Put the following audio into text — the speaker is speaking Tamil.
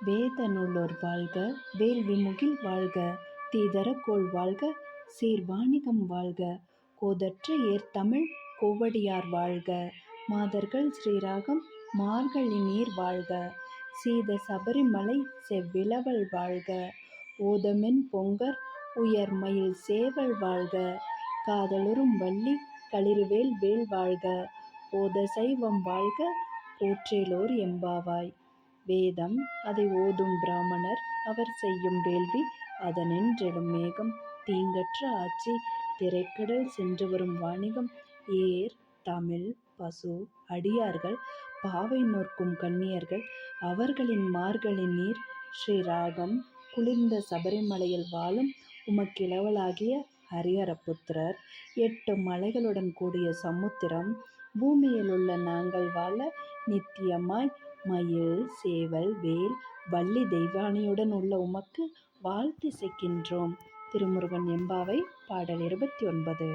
வேத நூலோர் வாழ்க வேள்வி முகில் வாழ்க தீதரக்கோள் வாழ்க சீர்வாணிகம் வாழ்க கோதற்ற ஏர்தமிழ் கோவடியார் வாழ்க மாதர்கள் ஸ்ரீராகம் மார்கழி நீர் வாழ்க சீத சபரிமலை செவ்விலவல் வாழ்க ஓதமென் பொங்கர் உயர்மயில் சேவல் வாழ்க காதலுறும் வள்ளி களிர்வேல் வேல் வாழ்க போத சைவம் வாழ்க போற்றேலோர் எம்பாவாய். வேதம் அதை ஓதும் பிராமணர் அவர் செய்யும் வேள்வி அதனின்றெழும் மேகம். தீங்கற்ற ஆட்சி திரைக்கடல் சென்று வரும் வாணிகம். ஏர் தமிழ் பசு அடியார்கள் பாவை நோற்கும் கன்னியர்கள் அவர்களின் மார்களின் நீர் ஸ்ரீராகம் குளிர்ந்த சபரிமலையில் வாழும் உமக்கிழவளாகிய ஹரிஹரபுத்திரர் எட்டு மலைகளுடன் கூடிய சமுத்திரம் பூமியிலுள்ள நாங்கள் வாழ நித்தியமாய் மயில் சேவல் வேல் வள்ளி தெய்வானையுடன் உள்ள உமக்கு வாழ்த்திசைக்கின்றோம் திருமுருகன் எம்பாவை பாடல் இருபத்தி ஒன்பது.